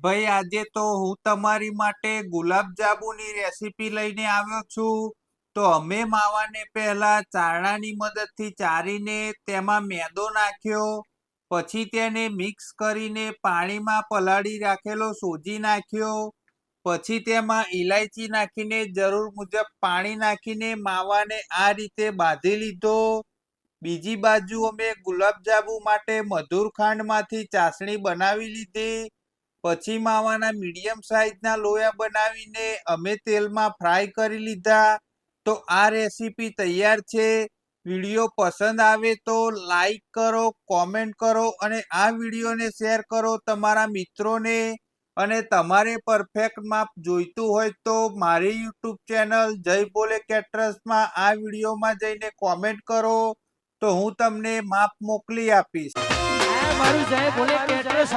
ભાઈ, આજે તો હું તમારી માટે ગુલાબ જાંબુની રેસીપી લઈને આવ્યો છું. તો અમે માવાને પહેલા ચારણાની મદદથી ચારીને તેમાં મેદો નાખ્યો. પછી તેને મિક્સ કરીને પાણીમાં પલાળી રાખેલો સોજી નાખ્યો. પછી તેમાં ઇલાયચી નાખીને જરૂર મુજબ પાણી નાખીને માવાને આ રીતે બાંધી લીધો. બીજી બાજુ અમે ગુલાબજાંબુ માટે મધુર ખાંડમાંથી ચાસણી બનાવી લીધી. પછી માવાના મીડિયમ સાઈઝના લોયા બનાવીને અમે તેલમાં ફ્રાય કરી લીધા. તો આ રેસીપી તૈયાર છે. વીડિયો પસંદ આવે તો લાઈક કરો કોમેન્ટ કરો અને આ વિડીયોને શેર કરો તમારા મિત્રોને. અને તમારે પરફેક્ટ માપ જોઈતું હોય તો મારી યુટ્યુબ ચેનલ જય બોલે કેટરસમાં આ વિડીયોમાં જઈને કોમેન્ટ કરો. તો હું તમને માપ મોકલી આપીશ. મારું જય બોલે કેટરસ